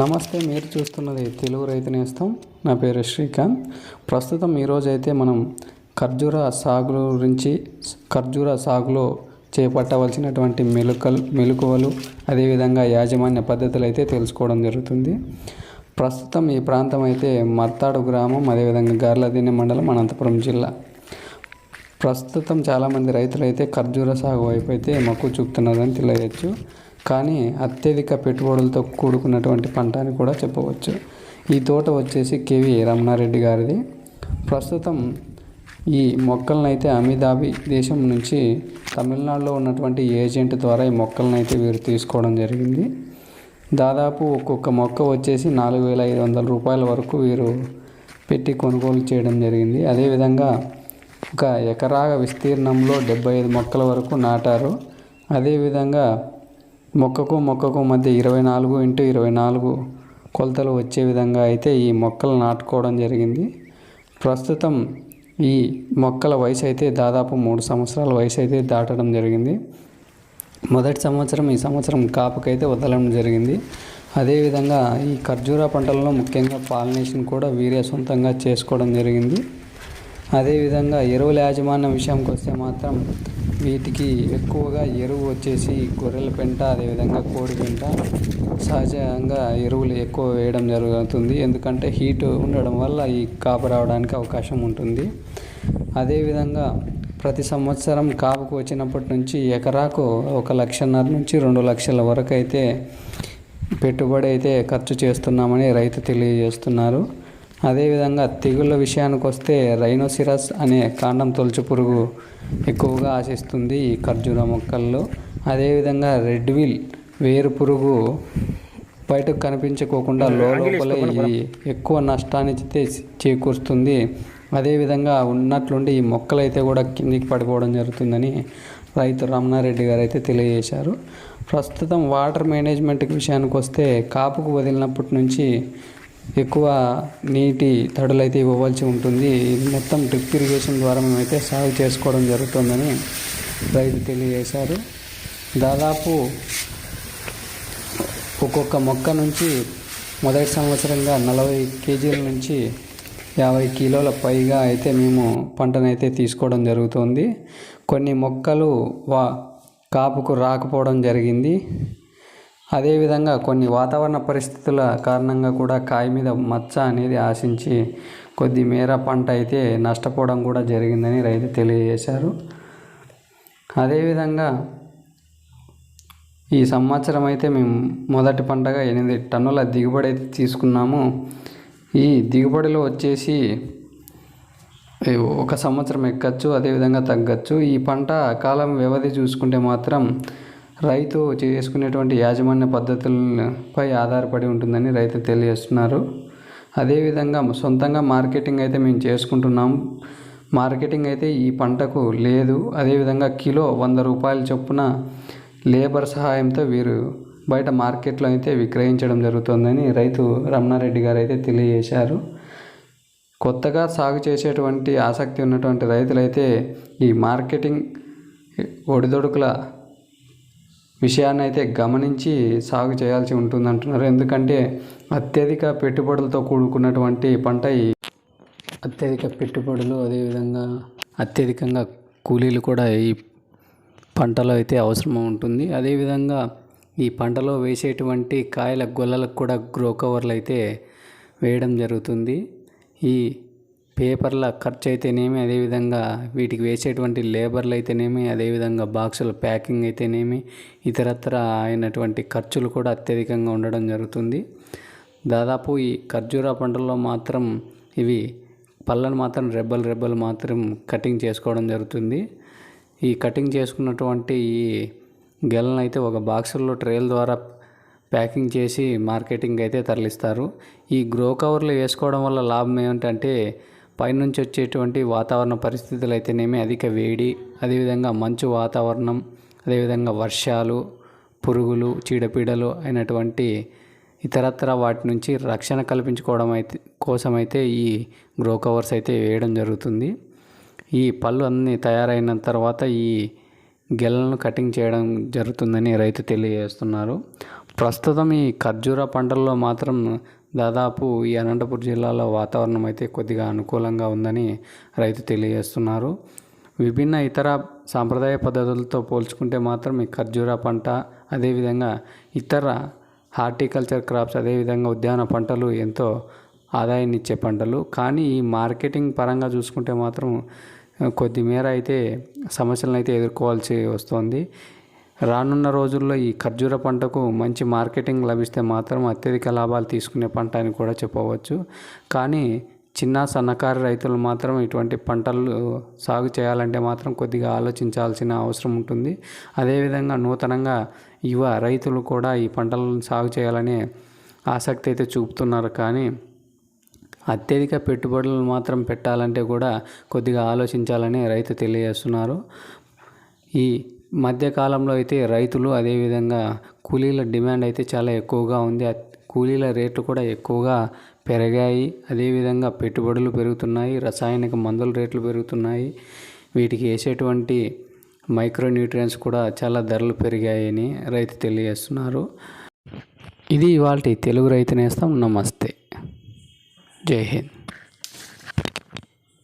నమస్తే మీరు చూస్తున్నది తెలుగు రైతు నేస్తం నా పేరు శ్రీకాంత్. ప్రస్తుతం ఈరోజు అయితే మనం ఖర్జూర సాగు గురించి ఖర్జూర సాగులో చేపట్టవలసినటువంటి మెలుకలు మెలకువలు అదేవిధంగా యాజమాన్య పద్ధతులు అయితే తెలుసుకోవడం జరుగుతుంది. ప్రస్తుతం ఈ ప్రాంతం అయితే మర్తాడు గ్రామం అదేవిధంగా గార్లదీని మండలం అనంతపురం జిల్లా. ప్రస్తుతం చాలామంది రైతులు అయితే ఖర్జూర సాగు వైపు అయితే మక్కువ చూపుతున్నారని తెలియచ్చు కానీ అత్యధిక పెట్టుబడులతో కూడుకున్నటువంటి పంట అని కూడా చెప్పవచ్చు. ఈ తోట వచ్చేసి కేవి రమణారెడ్డి గారిది. ప్రస్తుతం ఈ మొక్కలను అయితే అమిదాబి దేశం నుంచి తమిళనాడులో ఉన్నటువంటి ఏజెంట్ ద్వారా ఈ మొక్కలను అయితే వీరు తీసుకోవడం జరిగింది. దాదాపు ఒక్కొక్క మొక్క వచ్చేసి నాలుగు వేల ఐదు వందల రూపాయల వరకు వీరు పెట్టి కొనుగోలు చేయడం జరిగింది. అదేవిధంగా ఒక ఎకరా విస్తీర్ణంలో డెబ్బై ఐదు మొక్కల వరకు నాటారు. అదేవిధంగా మొక్కకు మొక్కకు మధ్య ఇరవై నాలుగు ఇంటూ ఇరవై నాలుగు కొలతలు వచ్చే విధంగా అయితే ఈ మొక్కలు నాటుకోవడం జరిగింది. ప్రస్తుతం ఈ మొక్కల వయసు అయితే దాదాపు మూడు సంవత్సరాల వయసు అయితే దాటడం జరిగింది. మొదటి సంవత్సరం ఈ సంవత్సరం కాపుకైతే వదలడం జరిగింది. అదేవిధంగా ఈ ఖర్జూరా పంటలలో ముఖ్యంగా పాలినేషన్ కూడా వీరే సొంతంగా చేసుకోవడం జరిగింది. అదేవిధంగా ఎరువుల యాజమాన్యం విషయంకి వస్తే మాత్రం వీటికి ఎక్కువగా ఎరువు వచ్చేసి గొర్రెల పెంట అదేవిధంగా కోడి పెంట. సహజంగా ఎరువులు ఎక్కువ వేయడం జరుగుతుంది. ఎందుకంటే హీట్ ఉండడం వల్ల ఈ కాపు రావడానికి అవకాశం ఉంటుంది. అదేవిధంగా ప్రతి సంవత్సరం కాపుకు వచ్చినప్పటి నుంచి ఎకరాకు ఒక లక్షన్నర నుంచి రెండు లక్షల వరకు అయితే పెట్టుబడి అయితే ఖర్చు చేస్తున్నామని రైతు తెలియజేస్తున్నారు. అదేవిధంగా తెగుళ్ళ విషయానికి వస్తే రైనోసిరస్ అనే కాండం తొలచు పురుగు ఎక్కువగా ఆశిస్తుంది ఈ ఖర్జూర మొక్కల్లో. అదేవిధంగా రెడ్ విల్ వేరు పురుగు బయటకు కనిపించుకోకుండా లోపల ఎక్కువ నష్టాన్ని చేకూరుస్తుంది. అదేవిధంగా ఉన్నట్లుండి ఈ మొక్కలు అయితే కూడా కిందికి పడిపోవడం జరుగుతుందని రైతు రమణారెడ్డి గారు అయితే తెలియజేశారు. ప్రస్తుతం వాటర్ మేనేజ్మెంట్ విషయానికి వస్తే కాపుకు వదిలినప్పటి నుంచి ఎక్కువ నీటి తడులైతే ఇవ్వవలసి ఉంటుంది. ఇది మొత్తం డ్రిప్ ఇరిగేషన్ ద్వారా మేమైతే సాగు చేసుకోవడం జరుగుతుందని రైతు తెలియజేశారు. దాదాపు ఒక్కొక్క మొక్క నుంచి మొదటి సంవత్సరంగా నలభై కేజీల నుంచి యాభై కిలోల పైగా అయితే మేము పంటనైతే తీసుకోవడం జరుగుతుంది. కొన్ని మొక్కలు వా కాపుకు రాకపోవడం జరిగింది. అదేవిధంగా కొన్ని వాతావరణ పరిస్థితుల కారణంగా కూడా కాయ మీద మచ్చ అనేది ఆశించి కొద్ది మేర పంట అయితే నష్టపోవడం కూడా జరిగిందని రైతు తెలియజేశారు. అదేవిధంగా ఈ సంవత్సరం అయితే మేము మొదటి పంటగా ఎనిమిది టన్నుల దిగుబడి అయితే తీసుకున్నాము. ఈ దిగుబడిలో వచ్చేసి ఒక సంవత్సరం ఎక్కచ్చు అదేవిధంగా తగ్గచ్చు. ఈ పంట కాలం వ్యవధి చూసుకుంటే మాత్రం రైతు చేసుకునేటువంటి యాజమాన్య పద్ధతులపై ఆధారపడి ఉంటుందని రైతు తెలియజేస్తున్నారు. అదేవిధంగా సొంతంగా మార్కెటింగ్ అయితే మేము చేసుకుంటున్నాం. మార్కెటింగ్ అయితే ఈ పంటకు లేదు. అదేవిధంగా కిలో వంద రూపాయల చొప్పున లేబర్ సహాయంతో వీరు బయట మార్కెట్లో అయితే విక్రయించడం జరుగుతుందని రైతు రమణారెడ్డి గారు అయితే తెలియజేశారు. కొత్తగా సాగు చేసేటువంటి ఆసక్తి ఉన్నటువంటి రైతులైతే ఈ మార్కెటింగ్ ఒడిదొడుకుల విషయాన్ని అయితే గమనించి సాగు చేయాల్సి ఉంటుంది అంటున్నారు ఎందుకంటే అత్యధిక పెట్టుబడులతో కూడుకున్నటువంటి పంట ఈ అత్యధిక పెట్టుబడులు అదేవిధంగా అత్యధికంగా కూలీలు కూడా ఈ పంటలో అయితే అవసరం ఉంటుంది. అదేవిధంగా ఈ పంటలో వేసేటువంటి కాయల గొల్లలకు కూడా గ్రో కవర్లు అయితే వేయడం జరుగుతుంది. ఈ పేపర్ల ఖర్చు అయితేనేమి అదేవిధంగా వీటికి వేసేటువంటి లేబర్లు అయితేనేమి అదేవిధంగా బాక్సుల ప్యాకింగ్ అయితేనేమి ఇతరత్ర అయినటువంటి ఖర్చులు కూడా అత్యధికంగా ఉండడం జరుగుతుంది. దాదాపు ఈ ఖర్జూరా పంటల్లో మాత్రం ఇవి పళ్ళను మాత్రం రెబ్బలు రెబ్బలు మాత్రం కటింగ్ చేసుకోవడం జరుగుతుంది. ఈ కటింగ్ చేసుకున్నటువంటి ఈ గెలను అయితే ఒక బాక్సుల్లో ట్రేల ద్వారా ప్యాకింగ్ చేసి మార్కెటింగ్ అయితే తరలిస్తారు. ఈ గ్రో కవర్లు వేసుకోవడం వల్ల లాభం ఏమిటంటే పైనుంచి వచ్చేటువంటి వాతావరణ పరిస్థితులు అయితేనేమి అధిక వేడి అదేవిధంగా మంచు వాతావరణం అదేవిధంగా వర్షాలు పురుగులు చీడపీడలు అయినటువంటి ఇతరత్ర వాటి నుంచి రక్షణ కల్పించుకోవడం అయితే కోసమైతే ఈ గ్రో కవర్స్ అయితే వేయడం జరుగుతుంది. ఈ పళ్ళు అన్నీ తయారైన తర్వాత ఈ గెలను కటింగ్ చేయడం జరుగుతుందని రైతు తెలియజేస్తున్నారు. ప్రస్తుతం ఈ ఖర్జూర పంటల్లో మాత్రం దాదాపు ఈ అనంతపురం జిల్లాలో వాతావరణం అయితే కొద్దిగా అనుకూలంగా ఉందని రైతు తెలియజేస్తున్నారు. విభిన్న ఇతర సాంప్రదాయ పద్ధతులతో పోల్చుకుంటే మాత్రం ఈ ఖర్జూర పంట అదేవిధంగా ఇతర హార్టికల్చర్ క్రాప్స్ అదేవిధంగా ఉద్యాన పంటలు ఎంతో ఆదాయాన్ని ఇచ్చే పంటలు. కానీ ఈ మార్కెటింగ్ పరంగా చూసుకుంటే మాత్రం కొద్ది మేర అయితే సమస్యలను అయితే ఎదుర్కోవాల్సి వస్తుంది. రానున్న రోజుల్లో ఈ ఖర్జూర పంటకు మంచి మార్కెటింగ్ లభిస్తే మాత్రం అత్యధిక లాభాలు తీసుకునే పంట అని కూడా చెప్పవచ్చు. కానీ చిన్న సన్నకారు రైతులు మాత్రం ఇటువంటి పంటలు సాగు చేయాలంటే మాత్రం కొద్దిగా ఆలోచించాల్సిన అవసరం ఉంటుంది. అదేవిధంగా నూతనంగా యువ రైతులు కూడా ఈ పంటలను సాగు చేయాలనే ఆసక్తి అయితే చూపుతున్నారు. కానీ అత్యధిక పెట్టుబడులు మాత్రం పెట్టాలంటే కూడా కొద్దిగా ఆలోచించాలని రైతు తెలియజేస్తున్నారు. ఈ మధ్యకాలంలో అయితే రైతులు అదేవిధంగా కూలీల డిమాండ్ అయితే చాలా ఎక్కువగా ఉంది. కూలీల రేట్లు కూడా ఎక్కువగా పెరిగాయి. అదేవిధంగా పెట్టుబడులు పెరుగుతున్నాయి. రసాయనిక మందుల రేట్లు పెరుగుతున్నాయి. వీటికి వేసేటువంటి మైక్రో న్యూట్రియన్స్ కూడా చాలా ధరలు పెరిగాయని రైతు తెలియజేస్తున్నారు. ఇది ఇవాళ తెలుగు రైతు నేస్తం. నమస్తే. జై హింద్.